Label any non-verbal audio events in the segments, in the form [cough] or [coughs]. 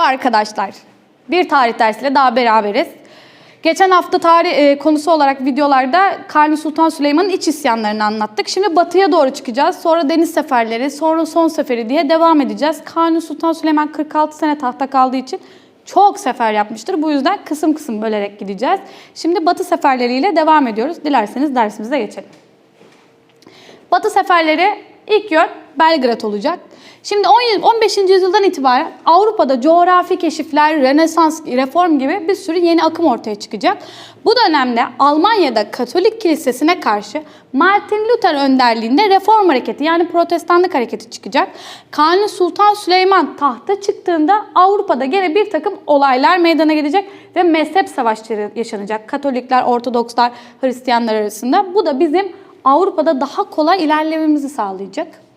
Merhaba arkadaşlar. Bir tarih dersiyle daha beraberiz. Geçen hafta tarih e, konusu olarak videolarda Kanuni Sultan Süleyman'ın iç isyanlarını anlattık. Şimdi batıya doğru çıkacağız. Sonra deniz seferleri, sonra son seferi diye devam edeceğiz. Kanuni Sultan Süleyman 46 sene tahta kaldığı için çok sefer yapmıştır. Bu yüzden kısım kısım bölerek gideceğiz. Şimdi batı seferleriyle devam ediyoruz. Dilerseniz dersimize geçelim. Batı seferleri ilk yön Belgrad olacak. Şimdi 10 15. yüzyıldan itibaren Avrupa'da coğrafi keşifler, Rönesans, reform gibi bir sürü yeni akım ortaya çıkacak. Bu dönemde Almanya'da Katolik Kilisesi'ne karşı Martin Luther önderliğinde reform hareketi yani protestanlık hareketi çıkacak. Kanuni Sultan Süleyman tahta çıktığında Avrupa'da gene bir takım olaylar meydana gelecek ve mezhep savaşları yaşanacak. Katolikler, Ortodokslar, Hristiyanlar arasında. Bu da bizim Avrupa'da daha kolay ilerlememizi sağlayacak.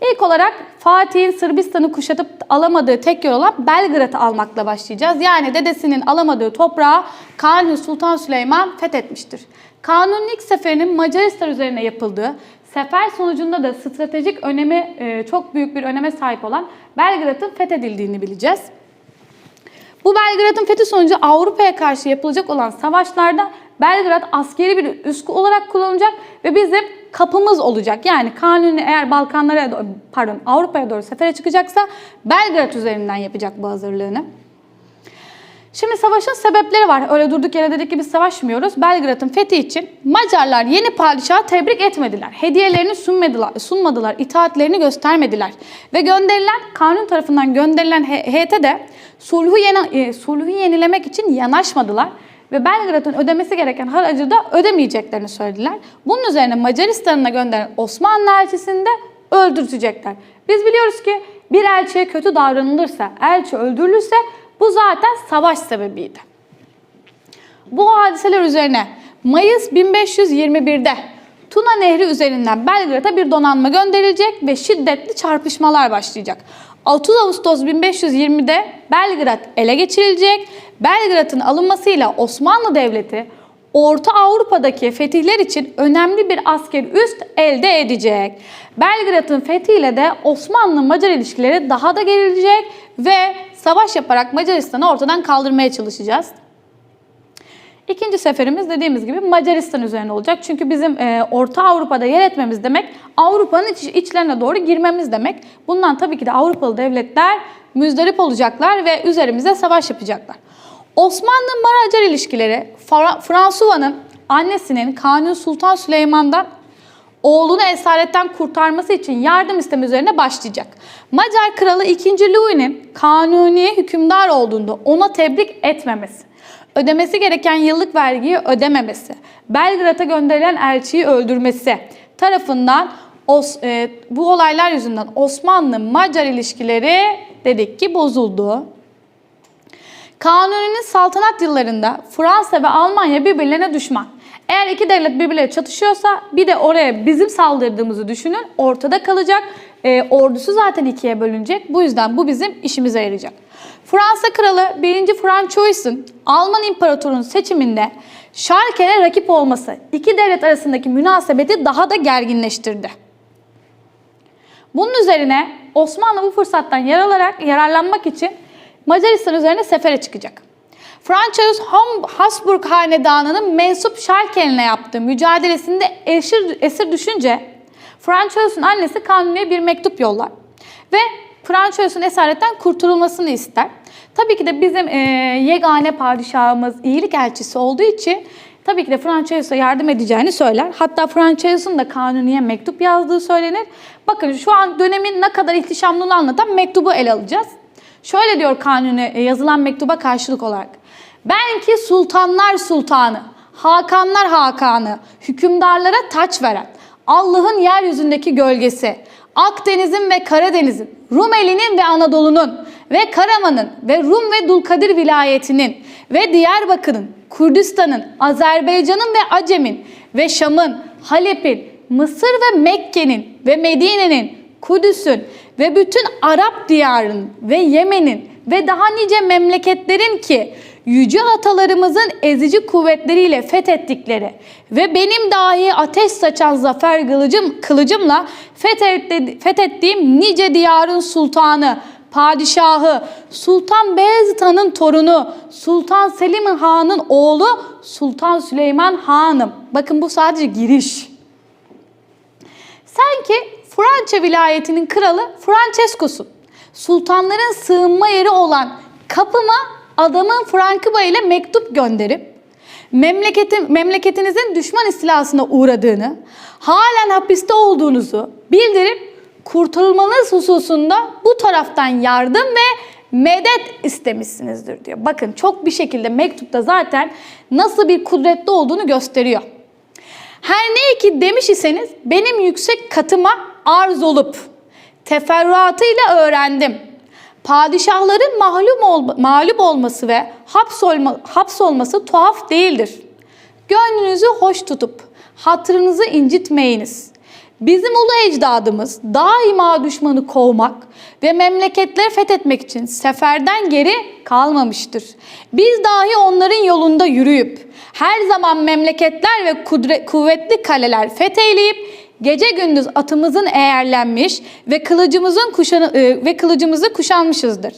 İlk olarak Fatih'in Sırbistan'ı kuşatıp alamadığı tek yer olan Belgrad'ı almakla başlayacağız. Yani dedesinin alamadığı toprağı Kanuni Sultan Süleyman fethetmiştir. Kanuni'nin ilk seferinin Macaristan üzerine yapıldığı, sefer sonucunda da stratejik önemi e, çok büyük bir öneme sahip olan Belgrad'ın fethedildiğini bileceğiz. Bu Belgrad'ın fethi sonucu Avrupa'ya karşı yapılacak olan savaşlarda Belgrad askeri bir üskü olarak kullanılacak ve bizim kapımız olacak. Yani Kanuni eğer Balkanlara pardon Avrupa'ya doğru sefere çıkacaksa Belgrad üzerinden yapacak bu hazırlığını. Şimdi savaşın sebepleri var. Öyle durduk yere dedik ki biz savaşmıyoruz. Belgrad'ın fethi için Macarlar yeni padişahı tebrik etmediler. Hediyelerini sunmadılar, sunmadılar, itaatlerini göstermediler. Ve gönderilen, kanun tarafından gönderilen heyete de sulhu, yeni, e, sulhu yenilemek için yanaşmadılar. Ve Belgrad'ın ödemesi gereken haracı da ödemeyeceklerini söylediler. Bunun üzerine Macaristan'a gönderen Osmanlı elçisini de öldürtecekler. Biz biliyoruz ki bir elçiye kötü davranılırsa, elçi öldürülürse bu zaten savaş sebebiydi. Bu hadiseler üzerine Mayıs 1521'de Tuna Nehri üzerinden Belgrad'a bir donanma gönderilecek ve şiddetli çarpışmalar başlayacak. 30 Ağustos 1520'de Belgrad ele geçirilecek. Belgrad'ın alınmasıyla Osmanlı Devleti Orta Avrupa'daki fetihler için önemli bir asker üst elde edecek. Belgrad'ın fethiyle de Osmanlı-Macar ilişkileri daha da gerilecek ve savaş yaparak Macaristan'ı ortadan kaldırmaya çalışacağız. İkinci seferimiz dediğimiz gibi Macaristan üzerine olacak. Çünkü bizim e, Orta Avrupa'da yer etmemiz demek Avrupa'nın iç, içlerine doğru girmemiz demek. Bundan tabii ki de Avrupalı devletler müzdarip olacaklar ve üzerimize savaş yapacaklar. Osmanlı-Macar ilişkileri Fransuva'nın annesinin Kanuni Sultan Süleyman'dan oğlunu esaretten kurtarması için yardım isteme üzerine başlayacak. Macar kralı 2. Louis'nin Kanuni'ye hükümdar olduğunda ona tebrik etmemesi, ödemesi gereken yıllık vergiyi ödememesi, Belgrad'a gönderilen elçiyi öldürmesi tarafından Os, e, bu olaylar yüzünden Osmanlı-Macar ilişkileri dedik ki bozuldu. Kanuni'nin saltanat yıllarında Fransa ve Almanya birbirlerine düşman. Eğer iki devlet birbirleriyle çatışıyorsa bir de oraya bizim saldırdığımızı düşünün ortada kalacak. E, ordusu zaten ikiye bölünecek. Bu yüzden bu bizim işimize yarayacak. Fransa Kralı 1. Francois'un Alman İmparatorunun seçiminde Schalke'ye rakip olması iki devlet arasındaki münasebeti daha da gerginleştirdi. Bunun üzerine Osmanlı bu fırsattan yaralarak yararlanmak için Macaristan üzerine sefere çıkacak. Francois Habsburg Hanedanı'nın mensup Schalke'line yaptığı mücadelesinde esir, esir düşünce Francois'un annesi Kanuni'ye bir mektup yollar ve Francois'un esaretten kurtulmasını ister. Tabii ki de bizim e, yegane padişahımız iyilik elçisi olduğu için tabii ki de Francois'a yardım edeceğini söyler. Hatta Francois'un da Kanuni'ye mektup yazdığı söylenir. Bakın şu an dönemin ne kadar ihtişamlılığını anlatan mektubu ele alacağız. Şöyle diyor Kanuni e, yazılan mektuba karşılık olarak. Ben ki sultanlar sultanı, hakanlar hakanı, hükümdarlara taç veren, Allah'ın yeryüzündeki gölgesi, Akdeniz'in ve Karadeniz'in, Rumeli'nin ve Anadolu'nun ve Karaman'ın ve Rum ve Dulkadir vilayetinin ve Diyarbakır'ın, Kürdistan'ın, Azerbaycan'ın ve Acem'in ve Şam'ın, Halep'in, Mısır ve Mekke'nin ve Medine'nin, Kudüs'ün ve bütün Arap diyarının ve Yemen'in ve daha nice memleketlerin ki yüce atalarımızın ezici kuvvetleriyle fethettikleri ve benim dahi ateş saçan zafer kılıcım, kılıcımla fethettiğim nice diyarın sultanı, padişahı, Sultan Beyazıt Han'ın torunu, Sultan Selim Han'ın oğlu Sultan Süleyman Hanım. Bakın bu sadece giriş. Sen ki Fransa vilayetinin kralı Francesco'sun. Sultanların sığınma yeri olan kapıma adamın Frankıba ile mektup gönderip memleketin, memleketinizin düşman istilasına uğradığını, halen hapiste olduğunuzu bildirip kurtulmanız hususunda bu taraftan yardım ve medet istemişsinizdir diyor. Bakın çok bir şekilde mektupta zaten nasıl bir kudretli olduğunu gösteriyor. Her ne ki demiş iseniz benim yüksek katıma arz olup teferruatıyla öğrendim. Padişahların mahlum ol, mağlup olması ve hapsolma, hapsolması tuhaf değildir. Gönlünüzü hoş tutup hatırınızı incitmeyiniz. Bizim ulu ecdadımız daima düşmanı kovmak ve memleketleri fethetmek için seferden geri kalmamıştır. Biz dahi onların yolunda yürüyüp her zaman memleketler ve kudre, kuvvetli kaleler fetheyleyip gece gündüz atımızın eğerlenmiş ve kılıcımızın kuşanı, e, ve kılıcımızı kuşanmışızdır.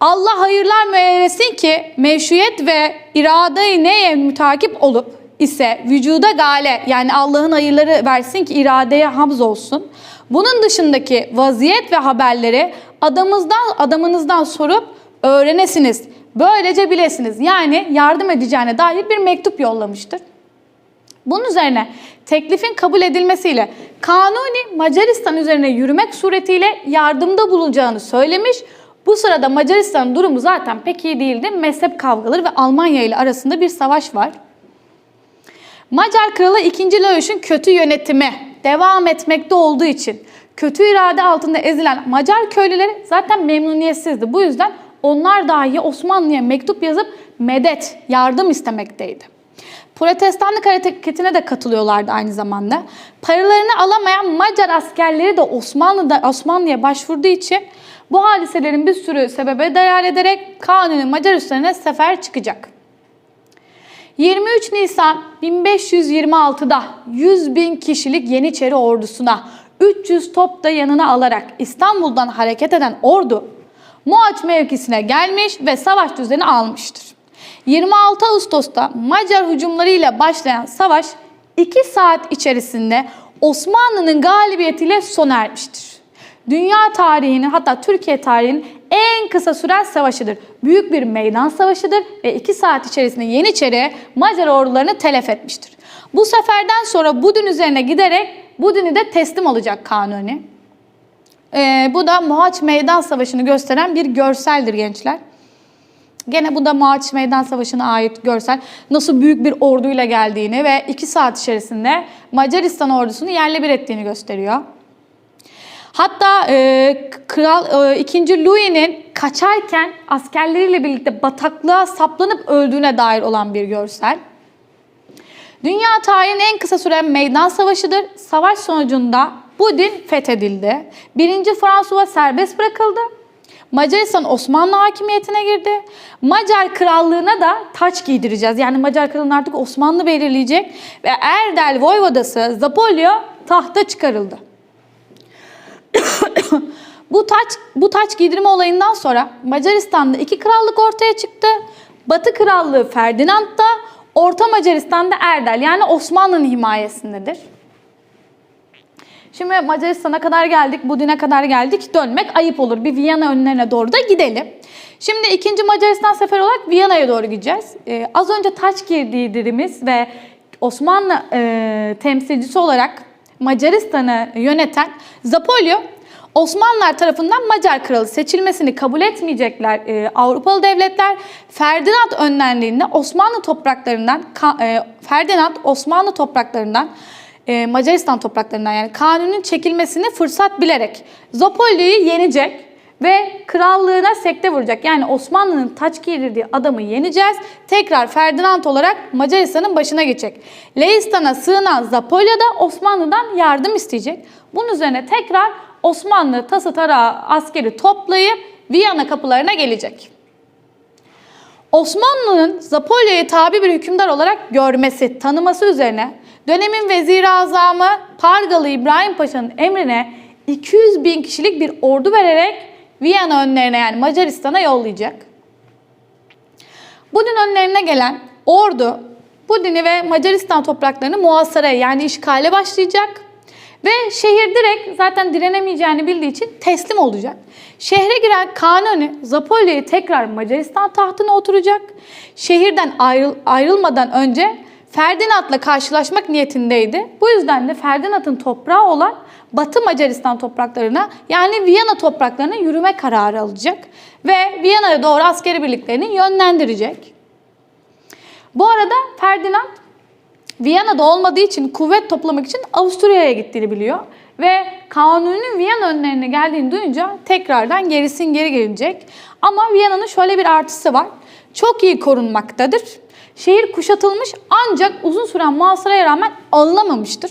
Allah hayırlar müeyresin ki meşruiyet ve irade-i neye mütakip olup ise vücuda gale yani Allah'ın hayırları versin ki iradeye hamz olsun. Bunun dışındaki vaziyet ve haberleri adamızdan adamınızdan sorup öğrenesiniz. Böylece bilesiniz. Yani yardım edeceğine dair bir mektup yollamıştır. Bunun üzerine teklifin kabul edilmesiyle Kanuni Macaristan üzerine yürümek suretiyle yardımda bulunacağını söylemiş. Bu sırada Macaristan'ın durumu zaten pek iyi değildi. Mezhep kavgaları ve Almanya ile arasında bir savaş var. Macar Kralı 2. Lajos'un kötü yönetimi devam etmekte olduğu için kötü irade altında ezilen Macar köylüleri zaten memnuniyetsizdi. Bu yüzden onlar dahi Osmanlı'ya mektup yazıp medet, yardım istemekteydi. Protestanlık hareketine de katılıyorlardı aynı zamanda. Paralarını alamayan Macar askerleri de Osmanlı'da Osmanlı'ya başvurduğu için bu hadiselerin bir sürü sebebe dayar ederek Kanuni Macar üstlerine sefer çıkacak. 23 Nisan 1526'da 100 bin kişilik Yeniçeri ordusuna 300 top da yanına alarak İstanbul'dan hareket eden ordu Moaç mevkisine gelmiş ve savaş düzeni almıştır. 26 Ağustos'ta Macar hücumlarıyla başlayan savaş 2 saat içerisinde Osmanlı'nın galibiyetiyle sona ermiştir. Dünya tarihinin hatta Türkiye tarihinin en kısa süren savaşıdır. Büyük bir meydan savaşıdır ve 2 saat içerisinde Yeniçeri Macar ordularını telef etmiştir. Bu seferden sonra Budin üzerine giderek Budin'i de teslim alacak Kanuni. Ee, bu da Mohaç Meydan Savaşı'nı gösteren bir görseldir gençler. Gene bu da Mohaç Meydan Savaşı'na ait görsel. Nasıl büyük bir orduyla geldiğini ve 2 saat içerisinde Macaristan ordusunu yerle bir ettiğini gösteriyor. Hatta e, Kral e, 2. Louis'nin kaçarken askerleriyle birlikte bataklığa saplanıp öldüğüne dair olan bir görsel. Dünya tarihinin en kısa süren meydan savaşıdır. Savaş sonucunda Budin fethedildi. Birinci Fransuva serbest bırakıldı. Macaristan Osmanlı hakimiyetine girdi. Macar krallığına da taç giydireceğiz. Yani Macar krallığını artık Osmanlı belirleyecek. Ve Erdel Voyvodası Zapolya tahta çıkarıldı. [coughs] bu taç bu taç giydirme olayından sonra Macaristan'da iki krallık ortaya çıktı. Batı Krallığı Ferdinand'da, Orta Macaristan'da Erdel yani Osmanlı'nın himayesindedir. Şimdi Macaristan'a kadar geldik, Budin'e kadar geldik. Dönmek ayıp olur. Bir Viyana önlerine doğru da gidelim. Şimdi ikinci Macaristan seferi olarak Viyana'ya doğru gideceğiz. Ee, az önce taç giydirdiğimiz ve Osmanlı e, temsilcisi olarak Macaristan'ı yöneten Zapolyo Osmanlılar tarafından Macar kralı seçilmesini kabul etmeyecekler e, Avrupalı devletler. Ferdinand önderliğinde Osmanlı topraklarından e, Ferdinand Osmanlı topraklarından e, Macaristan topraklarından yani kanunun çekilmesini fırsat bilerek Zapolyo'yu yenecek ve krallığına sekte vuracak. Yani Osmanlı'nın taç giydirdiği adamı yeneceğiz. Tekrar Ferdinand olarak Macaristan'ın başına geçecek. Leistan'a sığınan Zapolya da Osmanlı'dan yardım isteyecek. Bunun üzerine tekrar Osmanlı tası tarağı askeri toplayıp Viyana kapılarına gelecek. Osmanlı'nın Zapolya'yı tabi bir hükümdar olarak görmesi, tanıması üzerine dönemin vezir azamı Pargalı İbrahim Paşa'nın emrine 200 bin kişilik bir ordu vererek Viyana önlerine yani Macaristan'a yollayacak. Budin önlerine gelen ordu Budin'i ve Macaristan topraklarını muhasaraya yani işgale başlayacak. Ve şehir direkt zaten direnemeyeceğini bildiği için teslim olacak. Şehre giren Kanuni Zapolya'yı tekrar Macaristan tahtına oturacak. Şehirden ayrıl ayrılmadan önce Ferdinand'la karşılaşmak niyetindeydi. Bu yüzden de Ferdinand'ın toprağı olan Batı Macaristan topraklarına yani Viyana topraklarına yürüme kararı alacak. Ve Viyana'ya doğru askeri birliklerini yönlendirecek. Bu arada Ferdinand Viyana'da olmadığı için kuvvet toplamak için Avusturya'ya gittiğini biliyor. Ve Kanuni'nin Viyana önlerine geldiğini duyunca tekrardan gerisin geri gelecek. Ama Viyana'nın şöyle bir artısı var. Çok iyi korunmaktadır. Şehir kuşatılmış ancak uzun süren muhasaraya rağmen alınamamıştır.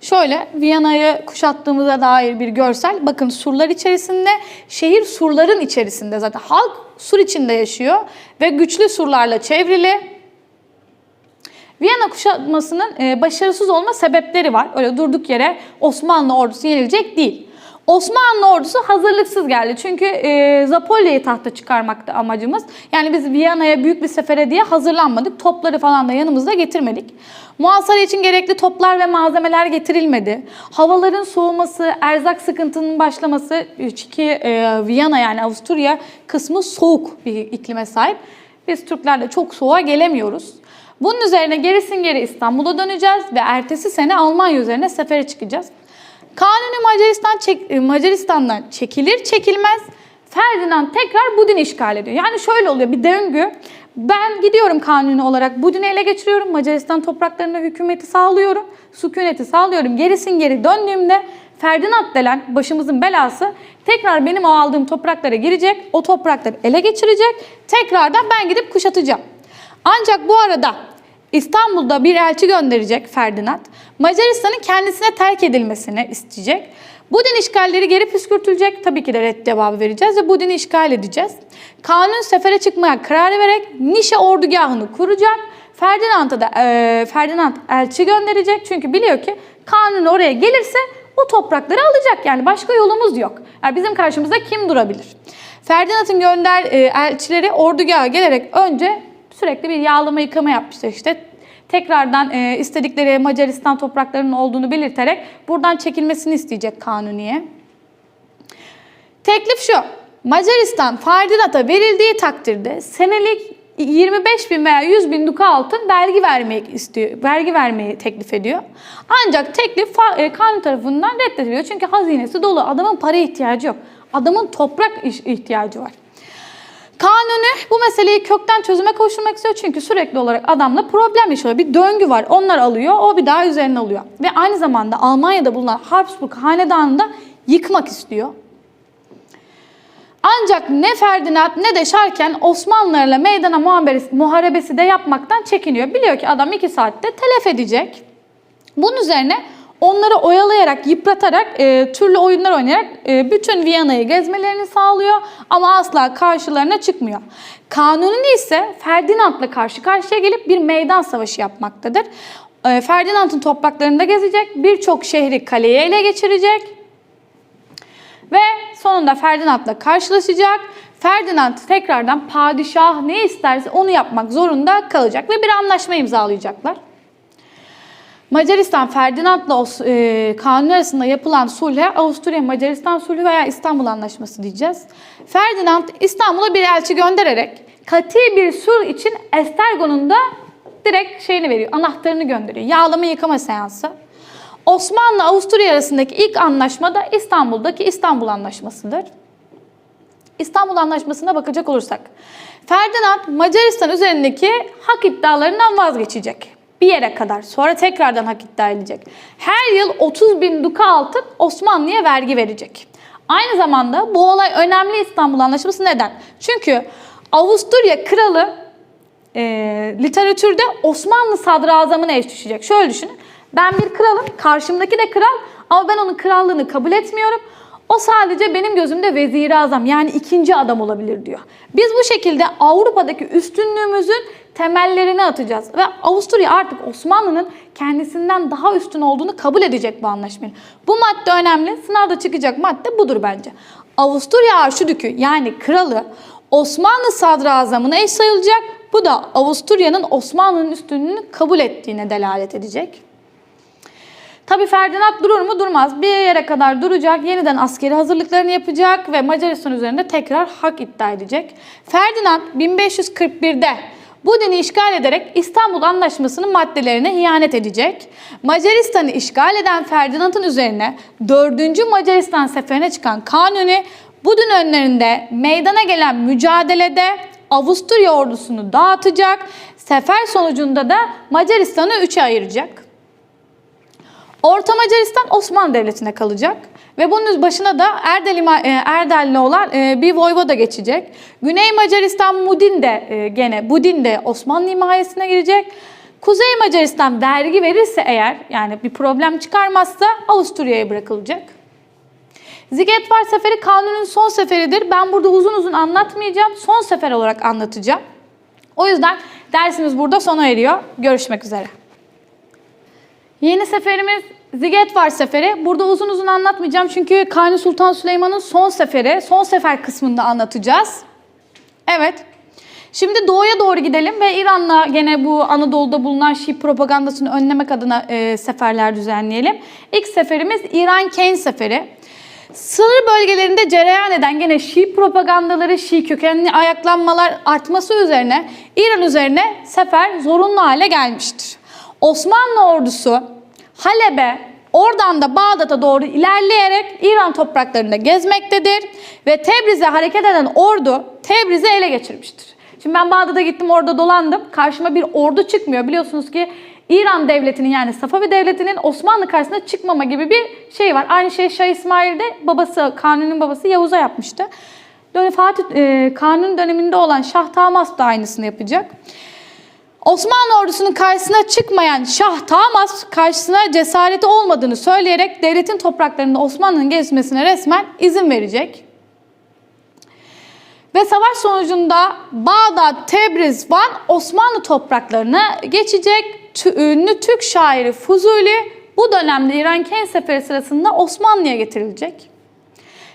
Şöyle Viyana'yı kuşattığımıza dair bir görsel. Bakın surlar içerisinde, şehir surların içerisinde zaten. Halk sur içinde yaşıyor ve güçlü surlarla çevrili. Viyana kuşatmasının e, başarısız olma sebepleri var. Öyle durduk yere Osmanlı ordusu yenilecek değil. Osmanlı ordusu hazırlıksız geldi. Çünkü e, Zapolya'yı tahta çıkarmaktı amacımız. Yani biz Viyana'ya büyük bir sefere diye hazırlanmadık. Topları falan da yanımızda getirmedik. Muhasara için gerekli toplar ve malzemeler getirilmedi. Havaların soğuması, erzak sıkıntının başlaması çünkü e, Viyana yani Avusturya kısmı soğuk bir iklime sahip. Biz Türkler de çok soğuğa gelemiyoruz. Bunun üzerine gerisin geri İstanbul'a döneceğiz ve ertesi sene Almanya üzerine sefere çıkacağız. Kanuni Macaristan çek, e, Macaristan'dan çekilir çekilmez Ferdinand tekrar Budin'i işgal ediyor. Yani şöyle oluyor bir döngü. Ben gidiyorum kanuni olarak Budin'i ele geçiriyorum. Macaristan topraklarında hükümeti sağlıyorum. Sükuneti sağlıyorum. Gerisin geri döndüğümde Ferdinand denen başımızın belası tekrar benim o aldığım topraklara girecek. O toprakları ele geçirecek. Tekrardan ben gidip kuşatacağım. Ancak bu arada İstanbul'da bir elçi gönderecek Ferdinand. Macaristan'ın kendisine terk edilmesini isteyecek. Budin işgalleri geri püskürtülecek. Tabii ki de red cevabı vereceğiz ve Budin'i işgal edeceğiz. Kanun sefere çıkmaya karar vererek Nişe ordugahını kuracak. Ferdinand'a da e, Ferdinand elçi gönderecek. Çünkü biliyor ki Kanun oraya gelirse o toprakları alacak. Yani başka yolumuz yok. Yani bizim karşımızda kim durabilir? Ferdinand'ın gönder e, elçileri ordugaha gelerek önce sürekli bir yağlama yıkama yapmışlar işte. Tekrardan e, istedikleri Macaristan topraklarının olduğunu belirterek buradan çekilmesini isteyecek Kanuni'ye. Teklif şu. Macaristan Ferdinand'a verildiği takdirde senelik 25 bin veya 100 bin duka altın vergi vermek istiyor, vergi vermeyi teklif ediyor. Ancak teklif e, kanun tarafından reddediliyor. Çünkü hazinesi dolu. Adamın para ihtiyacı yok. Adamın toprak ihtiyacı var. Kanuni bu meseleyi kökten çözüme kavuşturmak istiyor çünkü sürekli olarak adamla problem yaşıyor. Bir döngü var. Onlar alıyor, o bir daha üzerine alıyor. Ve aynı zamanda Almanya'da bulunan Habsburg hanedanını da yıkmak istiyor. Ancak ne Ferdinand ne de Şarken Osmanlılarla meydana muharebesi, de yapmaktan çekiniyor. Biliyor ki adam iki saatte telef edecek. Bunun üzerine onları oyalayarak, yıpratarak, e, türlü oyunlar oynayarak e, bütün Viyana'yı gezmelerini sağlıyor ama asla karşılarına çıkmıyor. Kanuni ise Ferdinand'la karşı karşıya gelip bir meydan savaşı yapmaktadır. E, Ferdinand'ın topraklarında gezecek, birçok şehri kaleye ele geçirecek ve sonunda Ferdinand'la karşılaşacak. Ferdinand tekrardan padişah ne isterse onu yapmak zorunda kalacak ve bir anlaşma imzalayacaklar. Macaristan Ferdinand'la e, Kanuni arasında yapılan sulhe Avusturya Macaristan sulhü veya İstanbul Anlaşması diyeceğiz. Ferdinand İstanbul'a bir elçi göndererek kati bir sulh için Estergon'un da direkt şeyini veriyor, anahtarını gönderiyor. Yağlama yıkama seansı. Osmanlı Avusturya arasındaki ilk anlaşma da İstanbul'daki İstanbul Anlaşması'dır. İstanbul Anlaşması'na bakacak olursak, Ferdinand Macaristan üzerindeki hak iddialarından vazgeçecek. Bir yere kadar. Sonra tekrardan hak iddia edecek. Her yıl 30 bin duka altın Osmanlı'ya vergi verecek. Aynı zamanda bu olay önemli İstanbul Anlaşması neden? Çünkü Avusturya kralı e, literatürde Osmanlı sadrazamına eş düşecek. Şöyle düşünün. Ben bir kralım, karşımdaki de kral ama ben onun krallığını kabul etmiyorum. O sadece benim gözümde veziri azam yani ikinci adam olabilir diyor. Biz bu şekilde Avrupa'daki üstünlüğümüzün temellerini atacağız. Ve Avusturya artık Osmanlı'nın kendisinden daha üstün olduğunu kabul edecek bu anlaşmayla. Bu madde önemli. Sınavda çıkacak madde budur bence. Avusturya Arşidükü yani kralı Osmanlı sadrazamına eş sayılacak. Bu da Avusturya'nın Osmanlı'nın üstünlüğünü kabul ettiğine delalet edecek. Tabii Ferdinand durur mu? Durmaz. Bir yere kadar duracak, yeniden askeri hazırlıklarını yapacak ve Macaristan üzerinde tekrar hak iddia edecek. Ferdinand 1541'de bu dini işgal ederek İstanbul Anlaşması'nın maddelerine ihanet edecek. Macaristan'ı işgal eden Ferdinand'ın üzerine 4. Macaristan seferine çıkan Kanuni bu din önlerinde meydana gelen mücadelede Avusturya ordusunu dağıtacak. Sefer sonucunda da Macaristan'ı üçe ayıracak. Orta Macaristan Osmanlı Devleti'ne kalacak. Ve bunun başına da Erdel, Erdel'le olan bir voyvoda geçecek. Güney Macaristan Mudin de e, gene Budin de Osmanlı himayesine girecek. Kuzey Macaristan vergi verirse eğer yani bir problem çıkarmazsa Avusturya'ya bırakılacak. Zigetvar Seferi Kanun'un son seferidir. Ben burada uzun uzun anlatmayacağım. Son sefer olarak anlatacağım. O yüzden dersimiz burada sona eriyor. Görüşmek üzere. Yeni seferimiz Zigetvar Seferi. Burada uzun uzun anlatmayacağım çünkü Kanuni Sultan Süleyman'ın son seferi, son sefer kısmında anlatacağız. Evet. Şimdi doğuya doğru gidelim ve İran'la gene bu Anadolu'da bulunan Şii propagandasını önlemek adına e, seferler düzenleyelim. İlk seferimiz İran Keyn Seferi. Sınır bölgelerinde cereyan eden gene Şii propagandaları, Şii kökenli ayaklanmalar artması üzerine İran üzerine sefer zorunlu hale gelmiştir. Osmanlı ordusu Halep'e, oradan da Bağdat'a doğru ilerleyerek İran topraklarında gezmektedir ve Tebriz'e hareket eden ordu Tebriz'i ele geçirmiştir. Şimdi ben Bağdat'a gittim orada dolandım. Karşıma bir ordu çıkmıyor. Biliyorsunuz ki İran devletinin yani Safavi devletinin Osmanlı karşısına çıkmama gibi bir şey var. Aynı şey Şah İsmail de babası, Kanuni'nin babası Yavuz'a yapmıştı. Fatih e, Kanuni döneminde olan Şah Tamas da aynısını yapacak. Osmanlı ordusunun karşısına çıkmayan Şah Tamas karşısına cesareti olmadığını söyleyerek devletin topraklarında Osmanlı'nın gezmesine resmen izin verecek. Ve savaş sonucunda Bağdat, Tebriz, Van Osmanlı topraklarına geçecek. Ünlü Türk şairi Fuzuli bu dönemde İran Keyn Seferi sırasında Osmanlı'ya getirilecek.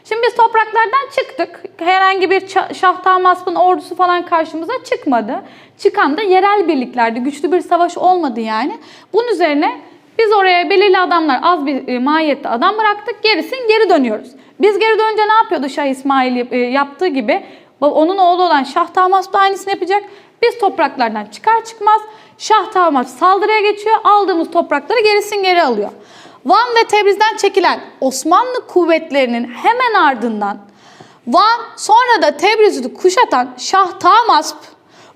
Şimdi biz topraklardan çıktık. Herhangi bir Ça- Şah Tahmasp'ın ordusu falan karşımıza çıkmadı. Çıkan da yerel birliklerdi. Güçlü bir savaş olmadı yani. Bunun üzerine biz oraya belirli adamlar, az bir e, mahiyette adam bıraktık. Gerisin geri dönüyoruz. Biz geri dönünce ne yapıyordu Şah İsmail e, yaptığı gibi? Onun oğlu olan Şah Tahmasp da aynısını yapacak. Biz topraklardan çıkar çıkmaz Şah Tahmasp saldırıya geçiyor. Aldığımız toprakları gerisin geri alıyor. Van ve Tebriz'den çekilen Osmanlı kuvvetlerinin hemen ardından Van sonra da Tebriz'i kuşatan Şah Tahmasp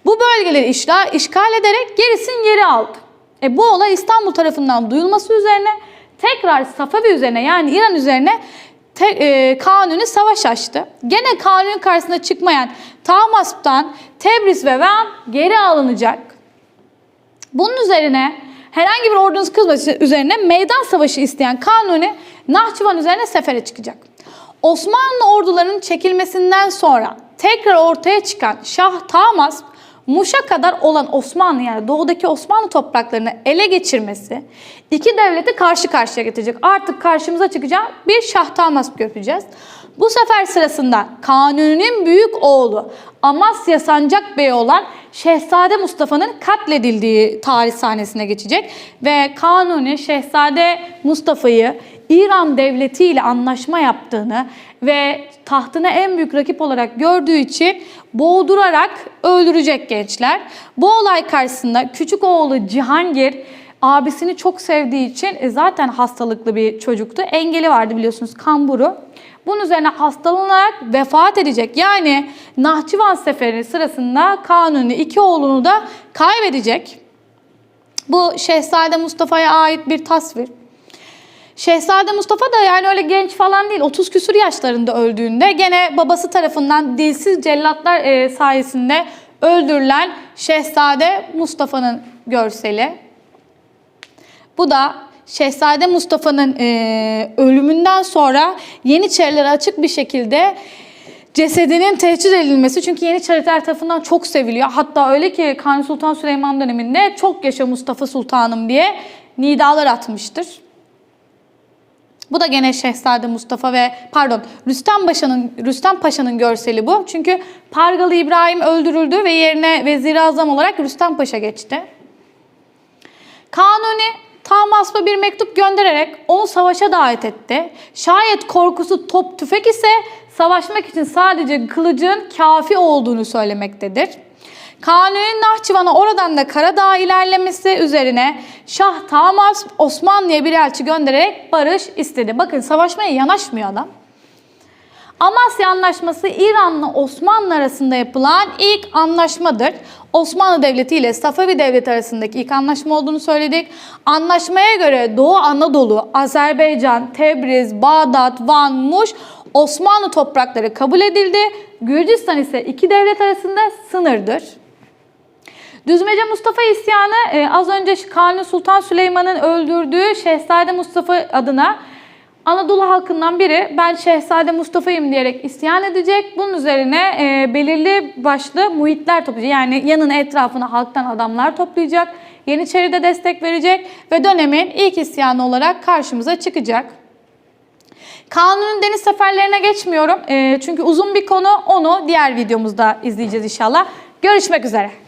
bu bölgeleri işgal ederek gerisin geri aldı. E bu olay İstanbul tarafından duyulması üzerine tekrar Safavi üzerine yani İran üzerine te, e, Kanuni savaş açtı. Gene Kanuni karşısına çıkmayan Tahmasp'tan Tebriz ve Van geri alınacak. Bunun üzerine herhangi bir ordunuz kızması üzerine meydan savaşı isteyen Kanuni Nahçıvan üzerine sefere çıkacak. Osmanlı ordularının çekilmesinden sonra tekrar ortaya çıkan Şah Tahmasp Muş'a kadar olan Osmanlı yani doğudaki Osmanlı topraklarını ele geçirmesi iki devleti karşı karşıya getirecek. Artık karşımıza çıkacak bir Şah Tahmasp göreceğiz. Bu sefer sırasında Kanuni'nin büyük oğlu Amasya Sancak Bey olan Şehzade Mustafa'nın katledildiği tarih sahnesine geçecek ve Kanuni Şehzade Mustafa'yı İran devleti ile anlaşma yaptığını ve tahtına en büyük rakip olarak gördüğü için boğdurarak öldürecek gençler. Bu olay karşısında küçük oğlu Cihangir abisini çok sevdiği için e, zaten hastalıklı bir çocuktu. Engeli vardı biliyorsunuz kamburu. Bunun üzerine hastalanarak vefat edecek. Yani Nahçıvan Seferi sırasında Kanuni iki oğlunu da kaybedecek. Bu Şehzade Mustafa'ya ait bir tasvir. Şehzade Mustafa da yani öyle genç falan değil. 30 küsur yaşlarında öldüğünde gene babası tarafından dilsiz cellatlar e, sayesinde öldürülen Şehzade Mustafa'nın görseli. Bu da Şehzade Mustafa'nın e, ölümünden sonra Yeniçerilere açık bir şekilde cesedinin tehcir edilmesi çünkü Yeniçeriler tarafından çok seviliyor. Hatta öyle ki Kanuni Sultan Süleyman döneminde çok yaşa Mustafa Sultanım diye nidalar atmıştır. Bu da gene Şehzade Mustafa ve pardon Rüstem Paşa'nın Rüstem Paşa'nın görseli bu. Çünkü Pargalı İbrahim öldürüldü ve yerine Vezir-i Azam olarak Rüstem Paşa geçti. Kanuni Tahmasp'a bir mektup göndererek onu savaşa davet etti. Şayet korkusu top tüfek ise savaşmak için sadece kılıcın kafi olduğunu söylemektedir. Kanuni'nin Nahçıvan'a oradan da Karadağ'a ilerlemesi üzerine Şah Tahmasp Osmanlı'ya bir elçi göndererek barış istedi. Bakın savaşmaya yanaşmıyor adam. Amasya Anlaşması İran'la Osmanlı arasında yapılan ilk anlaşmadır. Osmanlı Devleti ile Safavi Devleti arasındaki ilk anlaşma olduğunu söyledik. Anlaşmaya göre Doğu Anadolu, Azerbaycan, Tebriz, Bağdat, Van, Muş Osmanlı toprakları kabul edildi. Gürcistan ise iki devlet arasında sınırdır. Düzmece Mustafa isyanı e, az önce Kanuni Sultan Süleyman'ın öldürdüğü Şehzade Mustafa adına Anadolu halkından biri ben Şehzade Mustafa'yım diyerek isyan edecek. Bunun üzerine e, belirli başlı muhitler toplayacak. Yani yanına etrafına halktan adamlar toplayacak. Yeniçeri'de destek verecek ve dönemin ilk isyanı olarak karşımıza çıkacak. Kanun'un deniz seferlerine geçmiyorum. E, çünkü uzun bir konu. Onu diğer videomuzda izleyeceğiz inşallah. Görüşmek üzere.